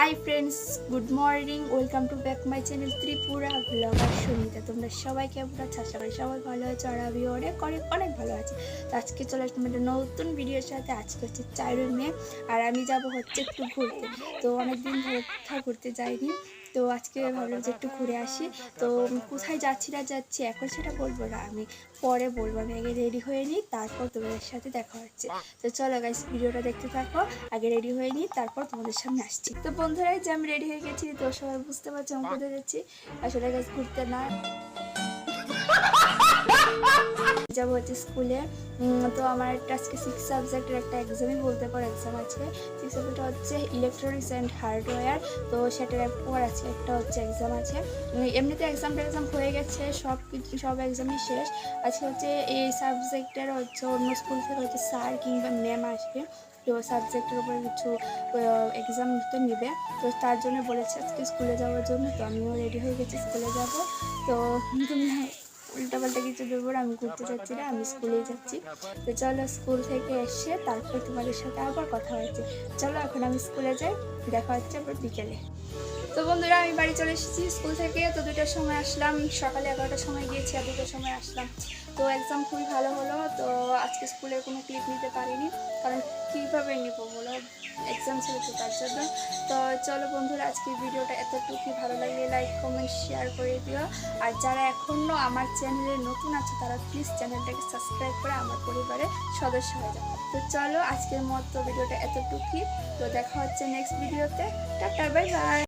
Hi friends good morning welcome to back my channel Tripura blogger Sunita তোমরা সবাই কেমন আছো? আশা করি সবাই ভালো আছো আর আমি অনেক অনেক অনেক ভালো আছি। তো আজকে চলে আসলাম একটা নতুন ভিডিওর সাথে। আজকে হচ্ছে চারই মেয়ে, আর আমি যাব হচ্ছে একটু ঘুরতে। তো অনেকদিন ধরে কোথাও ঘুরতে যাইনি। তো আজকে ভাবলাম যে একটু ঘুরে আসি। তো কোথায় যাচ্ছি না যাচ্ছি এখন সেটা বলব না, আমি পরে বলব। আমি আগে রেডি হয়ে নিই, তারপর তোমাদের সাথে দেখা হচ্ছে। তো চলো গাইস ভিডিওটা দেখতে থাকো, আগে রেডি হয়ে নিই, তারপর তোমাদের সামনে আসছি। তো বন্ধুরা যে আমি রেডি হয়ে গেছি, তো সবাই বুঝতে পারছি আমি কোথায় যাচ্ছি। আসলে গাছ ঘুরতে না যাব হচ্ছে স্কুলে। তো আমার একটা আজকে সিক্স সাবজেক্টের একটা এক্সামই বলতে পারো এক্সাম আছে। সিক্স সাবজেক্ট হচ্ছে ইলেকট্রনিক্স অ্যান্ড হার্ডওয়্যার তো সেটার পর আছে একটা হচ্ছে এক্সাম আছে। এমনিতে এক্সাম টেক্সাম হয়ে গেছে, সব কিছু, সব এক্সামই শেষ। আজকে হচ্ছে এই সাবজেক্টের হচ্ছে অন্য স্কুল থেকে হচ্ছে স্যার কিংবা ম্যাম আসবে। তো সাবজেক্টের উপরে কিছু এক্সাম তো নেবে। তো তার জন্য বলেছে আজকে স্কুলে যাওয়ার জন্য। তো আমিও রেডি হয়ে গেছি স্কুলে যাব। তো তুমি উল্টাপাল্টা কিছু দেবো আমি ঘুরতে যাচ্ছি না আমি স্কুলেই যাচ্ছি। তো চলো স্কুল থেকে এসে তারপর তোমাদের সাথে আবার কথা হচ্ছে চলো এখন আমি স্কুলে যাই দেখা হচ্ছে আবার বিকেলে। তো বন্ধুরা আমি বাড়ি চলে এসেছি স্কুল থেকে তো দুটার সময় আসলাম সকালে এগারোটার সময় গিয়েছি আর দুটোর সময় আসলাম। তো এক্সাম খুবই ভালো হলো তো আজকে স্কুলের কোনো ক্লিপ নিতে পারিনি কারণ কীভাবে নিব বলো? এক্সাম ছিল তো তার জন্য। চলো বন্ধুরা আজকের ভিডিওটা এতটুকু ভালো লাগলে লাইক কমেন্ট শেয়ার করে দিও। আর যারা এখনও আমার চ্যানেলে নতুন আছে, তারা প্লিজ চ্যানেলটাকে সাবস্ক্রাইব করে আমার পরিবারের সদস্য হয়ে যাও। তো চলো, আজকের মতো ভিডিওটা এতটুকুই। তো দেখা হচ্ছে নেক্সট ভিডিওতে টাটা বাই বাই